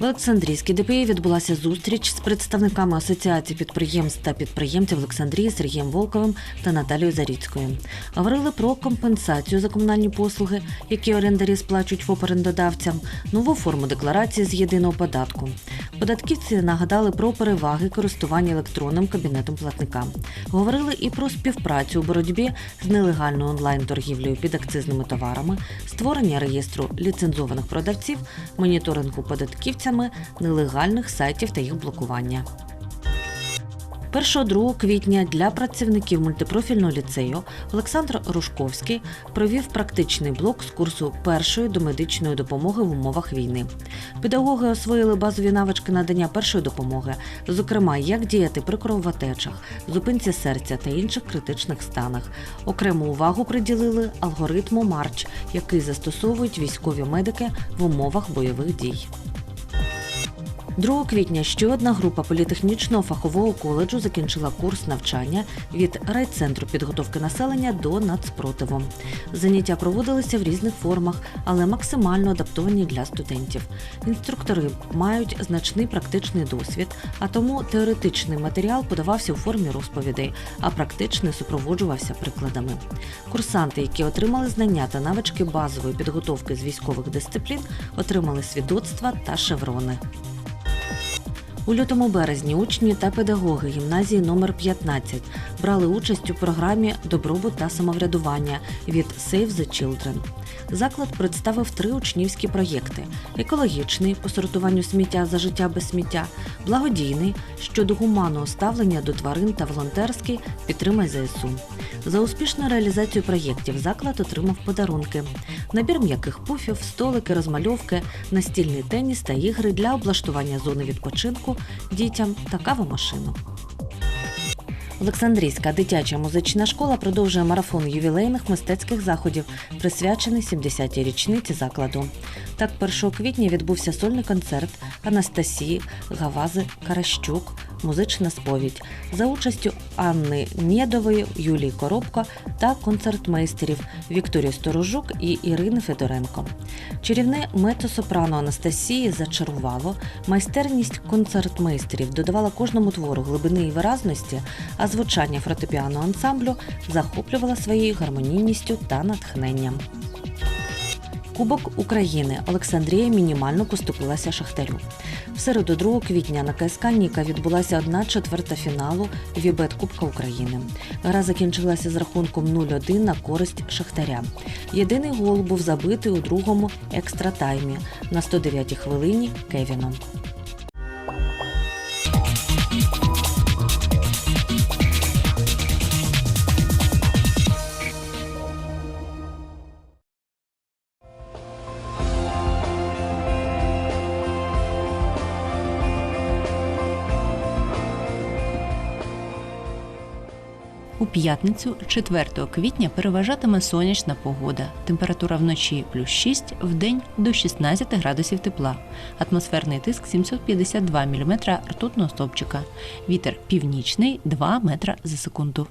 Олександрійській ДПІ відбулася зустріч з представниками Асоціації підприємств та підприємців Олександрії Сергієм Волковим та Наталією Заріцькою. Говорили про компенсацію за комунальні послуги, які орендарі сплачують в орендодавцям, нову форму декларації з єдиного податку. Податківці нагадали про переваги користування електронним кабінетом платника. Говорили і про співпрацю у боротьбі з нелегальною онлайн-торгівлею під акцизними товарами, створення реєстру ліцензованих продавців, моніторингу податківцями нелегальних сайтів та їх блокування. 1-2 квітня для працівників мультипрофільного ліцею Олександр Рушковський провів практичний блок з курсу першої домедичної допомоги в умовах війни. Педагоги освоїли базові навички надання першої допомоги, зокрема, як діяти при кровотечах, зупинці серця та інших критичних станах. Окрему увагу приділили алгоритму Марч, який застосовують військові медики в умовах бойових дій. 2 квітня ще одна група політехнічного фахового коледжу закінчила курс навчання від райцентру підготовки населення до нацпротиву. Заняття проводилися в різних формах, але максимально адаптовані для студентів. Інструктори мають значний практичний досвід, а тому теоретичний матеріал подавався у формі розповідей, а практичний супроводжувався прикладами. Курсанти, які отримали знання та навички базової підготовки з військових дисциплін, отримали свідоцтва та шеврони. У лютому березні учні та педагоги гімназії номер 15 брали участь у програмі Добробут та самоврядування від Save the Children. Заклад представив три учнівські проєкти: екологічний по сортуванню сміття за життя без сміття, благодійний щодо гуманного ставлення до тварин та волонтерський підтримай ЗСУ. За успішну реалізацію проєктів заклад отримав подарунки: набір м'яких пуфів, столики, розмальовки, настільний теніс та ігри для облаштування зони відпочинку дітям та кавомашину. Олександрійська дитяча музична школа продовжує марафон ювілейних мистецьких заходів, присвячений 70-й річниці закладу. Так, 1 квітня відбувся сольний концерт Анастасії Гавази Каращук, музична сповідь за участю Анни Нєдової, Юлії Коробко та концертмейстерів Вікторії Сторожук і Ірини Федоренко. Чарівне мецо-сопрано Анастасії зачарувало, майстерність концертмейстерів додавала кожному твору глибини і виразності, а звучання фортепіано ансамблю захоплювало своєю гармонійністю та натхненням. Кубок України Олександрія мінімально поступилася Шахтарю. В середу 2 квітня на КСК Ніка відбулася одна четверта фіналу Вібет Кубка України. Гра закінчилася з рахунком 0-1 на користь Шахтаря. Єдиний гол був забитий у другому екстра таймі на 109-й хвилині Кевіном. У п'ятницю, 4 квітня, переважатиме сонячна погода. Температура вночі плюс 6, в день до 16 градусів тепла. Атмосферний тиск 752 мм ртутного стовпчика. Вітер північний 2 метра за секунду.